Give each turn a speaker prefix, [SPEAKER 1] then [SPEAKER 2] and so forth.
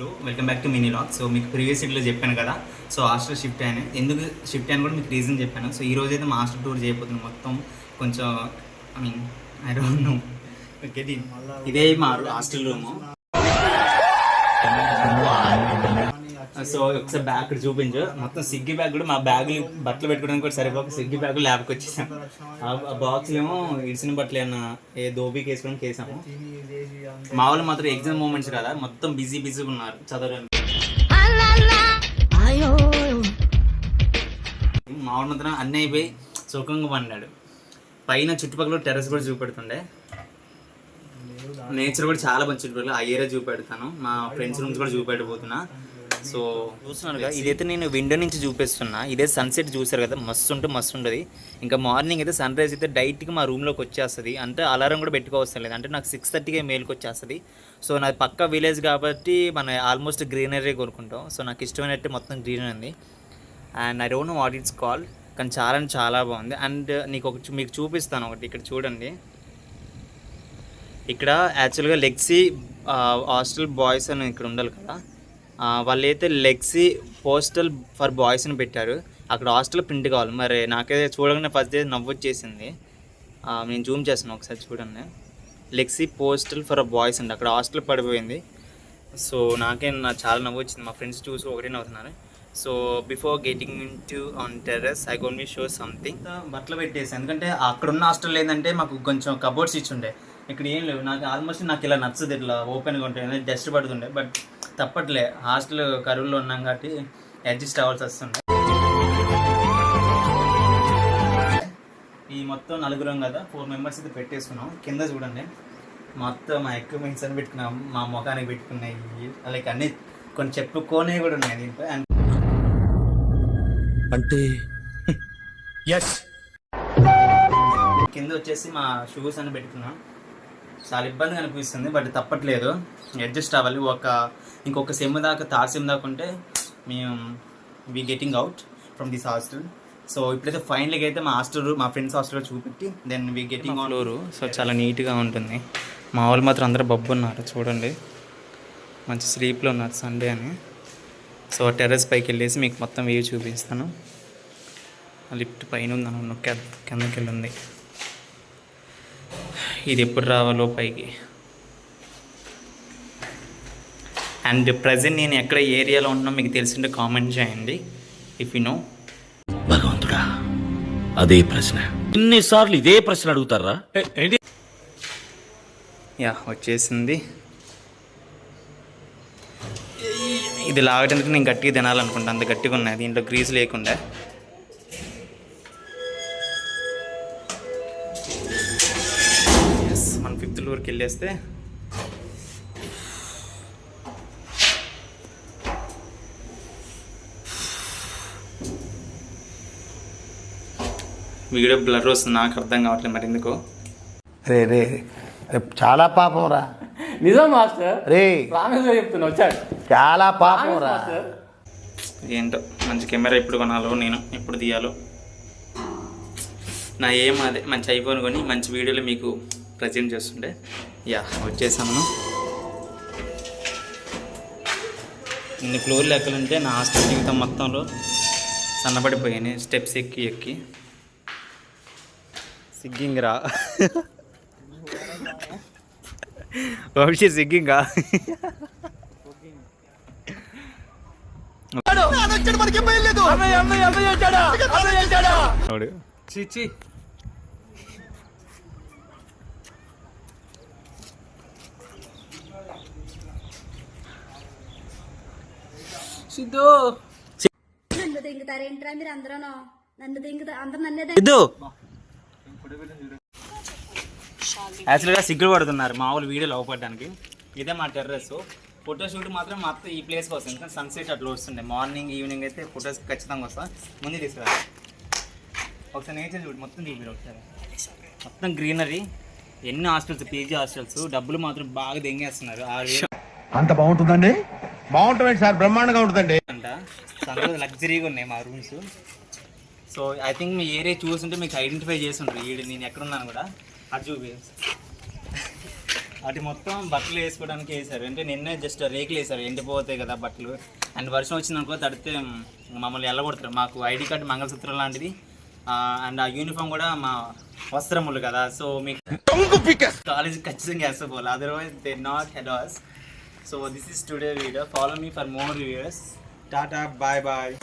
[SPEAKER 1] To welcome back to mini lock so మీకు previous ఇట్లో చెప్పాను కదా. సో హాస్టల్ షిఫ్ట్ అయ్యాను ఎందుకు షిఫ్ట్ అయ్యాను కూడా మీకు రీజన్ చెప్పాను. సో ఈ రోజు అయితే మా హాస్టల్ టూర్ చేయబోతున్నాం. మొత్తం కొంచెం I mean I don't know ఇదే మా హాస్టల్ రూము సో ఒకసారి బ్యాగ్ ఇక్కడ చూపించు. మొత్తం సిగ్గి బ్యాగ్ కూడా మా బ్యాగులు బట్టలు పెట్టుకోవడానికి కూడా సరిపోక సిగ్గి బ్యాగ్ ల్యాబ్కి వచ్చేసాం. ఆ బాక్స్ ఏమో ఇడిసిన బట్టలు ఏమన్నా ఏ దోబీకి వేసుకోవడానికి వేసాము మా వాళ్ళు మాత్రం ఎగ్జామ్ మూమెంట్స్ కదా మొత్తం బిజీ బిజీగా ఉన్నారు చదవడానికి. మా వాళ్ళు మాత్రం అన్నీ అయిపోయి సుఖంగా పడినాడు. పైన చుట్టుపక్కల టెర్రస్ కూడా చూపెడుతుండే. నేచర్ కూడా చాలా మంచి చుట్టుపక్కల ఆ ఏరియా చూపెడతాను. మా ఫ్రెండ్స్ రూమ్స్ కూడా చూపెట్టబోతున్నా. సో చూస్తున్నారు కదా ఇదైతే నేను విండో నుంచి చూపిస్తున్నా. ఇదే సన్సెట్ చూసారు కదా మస్తు ఉంటే మస్తు ఉంటుంది ఇంకా మార్నింగ్ అయితే సన్ రైజ్ అయితే డైరెక్ట్గా మా రూమ్లోకి వచ్చేస్తుంది. అంటే అలారం కూడా పెట్టుకోవసం లేదు. అంటే నాకు సిక్స్ థర్టీకే మేల్కి వచ్చేస్తుంది. సో నాది పక్క విలేజ్ కాబట్టి మన ఆల్మోస్ట్ గ్రీనరీ కొనుక్కుంటాం. సో నాకు ఇష్టమైనట్టు మొత్తం గ్రీనరీ ఉంది. And I don't know what it's call కానీ చాలా అంటే చాలా బాగుంది. అండ్ నీకు ఒక మీకు చూపిస్తాను ఒకటి ఇక్కడ చూడండి. ఇక్కడ యాక్చువల్గా లెగ్సీ హాస్టల్ బాయ్స్ అని ఇక్కడ ఉండాలి కదా. వాళ్ళైతే లెగ్సీ పోస్టల్ ఫర్ బాయ్స్ అని పెట్టారు. అక్కడ హాస్టల్ ప్రింట్ కావాలి. మరి నాకైతే చూడగానే ఫస్ట్ డే నవ్వు వచ్చేసింది. నేను జూమ్ చేస్తాను ఒకసారి చూడండి. లెగ్సీ పోస్టల్ ఫర్ బాయ్స్ అండి. అక్కడ హాస్టల్ పడిపోయింది. సో నాకే నా చాలా నవ్వు వచ్చింది. మా ఫ్రెండ్స్ చూసి ఒకటే నవ్వుతున్నారు. So before getting in to on terrace I gonna me show something బట్టలు పెట్టేసి ఎందుకంటే అక్కడ ఉన్న హాస్టల్ ఏంటంటే మాకు కొంచెం కబోర్డ్స్ ఇచ్చి ఉండే ఇక్కడ ఏం లేవు. నాకు ఆల్మోస్ట్ నాకు ఇలా నచ్చదు. ఇట్లా ఓపెన్గా ఉంటాయి డస్ట్ పడుతుండే. బట్ తప్పట్లే. హాస్టల్ కరువులో ఉన్నాం కాబట్టి అడ్జస్ట్ అవ్వాల్సి వస్తుండే ఈ మొత్తం నలుగురం కదా ఫోర్ మెంబర్స్ అయితే పెట్టేసుకున్నాం. కింద చూడండి. మొత్తం మా ఎక్విప్మెంట్స్ అని పెట్టుకున్నాం. మా ముఖానికి పెట్టుకున్నాయి. లైక్ అన్ని కొన్ని చెప్పుకోనే కూడా ఉన్నాయి దీంట్లో. అండ్
[SPEAKER 2] అంటే ఎస్
[SPEAKER 1] కింద వచ్చేసి మా షూస్ అని పెట్టుకున్నాం. చాలా ఇబ్బందిగా అనిపిస్తుంది బట్ తప్పట్లేదు. అడ్జస్ట్ అవ్వాలి. ఒక ఇంకొక సెమ్ దాకా థర్డ్ సెమ్ దాకా ఉంటే మేము we getting out from this hostel so ఇప్పుడైతే ఫైనల్గా అయితే మా హాస్టల్ మా ఫ్రెండ్స్ హాస్టల్లో చూపెట్టి then we getting on floor so చాలా నీట్గా ఉంటుంది. మా వాళ్ళు మాత్రం అందరూ బొబ్బు ఉన్నారు చూడండి. మంచి స్లీప్లో ఉన్నారు సండే అని. సో టెర్రస్ పైకి వెళ్ళేసి మీకు మొత్తం వ్యూ చూపిస్తాను. లిఫ్ట్ పైన ఉందన్న కిందకి వెళ్ళి ఉంది ఇది ఎప్పుడు రావాలో పైకి. అండ్ ప్రజెంట్ నేను ఎక్కడ ఏరియాలో ఉన్నా మీకు తెలిసింటే కామెంట్ చేయండి ఇఫ్ యు నో
[SPEAKER 2] భగవంతుడా అదే ప్రశ్న. ఇన్నిసార్లు ఇదే ప్రశ్న అడుగుతారా? ఏంటి?
[SPEAKER 1] యా వచ్చేసింది. ఇది లాగడానికి నేను గట్టిగా తినాలనుకుంటా అంత గట్టిగా ఉన్నాయి దీంట్లో గ్రీస్ లేకుండా. ఫిఫ్త్ ఫ్లోర్కి వెళ్ళేస్తే వీడియో బ్లర్ వస్తుంది నాకు అర్థం కావట్లేదు మరి ఎందుకో.
[SPEAKER 3] రే రే రే చాలా పాపం రా.
[SPEAKER 4] నిజం మాస్టర్?
[SPEAKER 3] రే.
[SPEAKER 4] ప్రామిస్ చెప్తున్నా వచ్చాడు.
[SPEAKER 3] చాలా పాపం రా.
[SPEAKER 1] ఏంటో మంచి కెమెరా ఎప్పుడు కొనాలో నేను ఎప్పుడు తీయాలో. నా ఏం అదే మంచి ఐఫోన్ కొని మంచి వీడియోలు మీకు ప్రజెంట్ చేస్తుండే యా వచ్చేసాను ఇన్ని ఫ్లోర్లు ఎక్కాలంటే నా హాస్టల్ జీవితం మొత్తంలో సన్నబడిపోయాను స్టెప్స్ ఎక్కి ఎక్కి సిగ్గింగ్ రా వంశీ సిగ్గింగా చిచి సిద్ధు.
[SPEAKER 5] నన్ను దింగుతారేంట్రా మీరు అందరూ నన్ను దింగుతా అందరు నన్నే
[SPEAKER 1] సిద్ధు! యాక్చువల్గా సిగ్గులు పడుతున్నారు మామూలు వీడియోలు అవ్వపడడానికి. ఇదే మా టెర్రస్. ఫోటో షూట్ మాత్రం మా అత్త ఈ ప్లేస్కి వస్తుంది. ఎందుకంటే సన్సెట్ అట్లా వస్తుండే. మార్నింగ్ ఈవినింగ్ అయితే ఫొటోస్ ఖచ్చితంగా వస్తా. ముందు తీసుకురా. ఒకసారి నేచర్ చూడు. మొత్తం చూపిరు ఒకసారి మొత్తం గ్రీనరీ. ఎన్ని హాస్టల్స్? PG hostels. డబ్బులు మాత్రం బాగా దెంగేస్తున్నారు.
[SPEAKER 3] అంత బాగుంటుందండి? బాగుంటుంది సార్ బ్రహ్మాండంగా ఉంటుందండి.
[SPEAKER 1] అంట. చాలా లగ్జరీగా ఉన్నాయి మా రూమ్స్ సో ఐ థింక్ మీ ఏరియా చూస్తుంటే మీకు ఐడెంటిఫై చేసి ఉంటారు ఈడు నేను ఎక్కడ ఉన్నాను కూడా. అది చూపి. అటు మొత్తం బట్టలు వేసుకోవడానికి వేసారు అంటే నిన్నే జస్ట్ రేకులు వేసారు ఎండిపోతాయి కదా బట్టలు. అండ్ వర్షం వచ్చిందనుకో తడితే మమ్మల్ని ఎల్లగొడతారు మాకు ఐడి కార్డు మంగళసూత్రం లాంటిది. అండ్ ఆ యూనిఫామ్ కూడా మా వస్త్రములు కదా. సో మీకు కాలేజ్ ఖచ్చితంగా వేసుకోవాలి otherwise they not head So this is today video. Follow me for more videos. Tata. Bye bye.